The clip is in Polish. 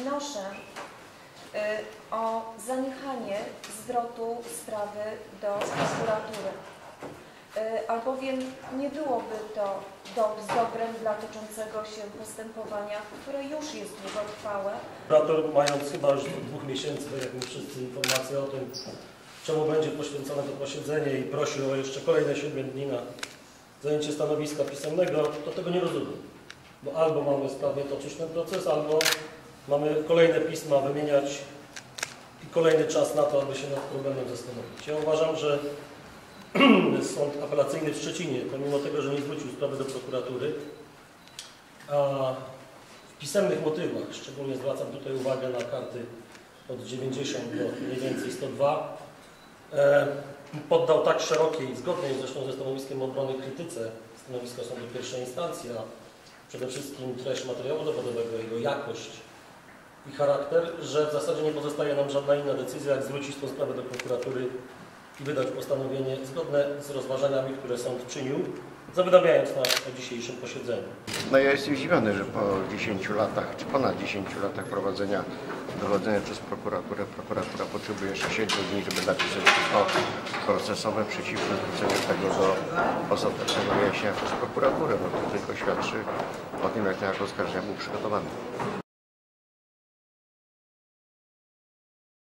wnoszę y, o zaniechanie zwrotu sprawy do prokuratury, y, albowiem nie byłoby to do, z dobrem dla toczącego się postępowania, które już jest długotrwałe. Prokurator mając chyba już od dwóch miesięcy, tak jak my wszyscy, informacje o tym, czemu będzie poświęcone to posiedzenie i prosił o jeszcze kolejne 7 dni na zajęcie stanowiska pisemnego, to tego nie rozumiem. Bo albo mamy sprawnie toczyć ten proces, albo mamy kolejne pisma wymieniać i kolejny czas na to, aby się nad problemem zastanowić. Ja uważam, że Sąd Apelacyjny w Szczecinie, pomimo tego, że nie zwrócił sprawy do prokuratury, a w pisemnych motywach, szczególnie zwracam tutaj uwagę na karty od 90 do mniej więcej 102, e, poddał tak szerokiej, zgodnej zresztą ze stanowiskiem obrony krytyce stanowiska sądu pierwszej instancji, a przede wszystkim treść materiału dowodowego, jego jakość i charakter, że w zasadzie nie pozostaje nam żadna inna decyzja, jak zwrócić tę sprawę do prokuratury i wydać postanowienie zgodne z rozważaniami, które sąd czynił, zawiadamiając nas o dzisiejszym posiedzeniu. No ja jestem zdziwiony, że po 10 latach, czy ponad 10 latach prowadzenia dochodzenia przez prokuraturę, prokuratura potrzebuje 60 dni, żeby napisać pismo procesowe przeciwko zwróceniu tego do stanowiących się przez prokuraturę. No to tylko świadczy o tym, jak ten oskarżenia był przygotowany.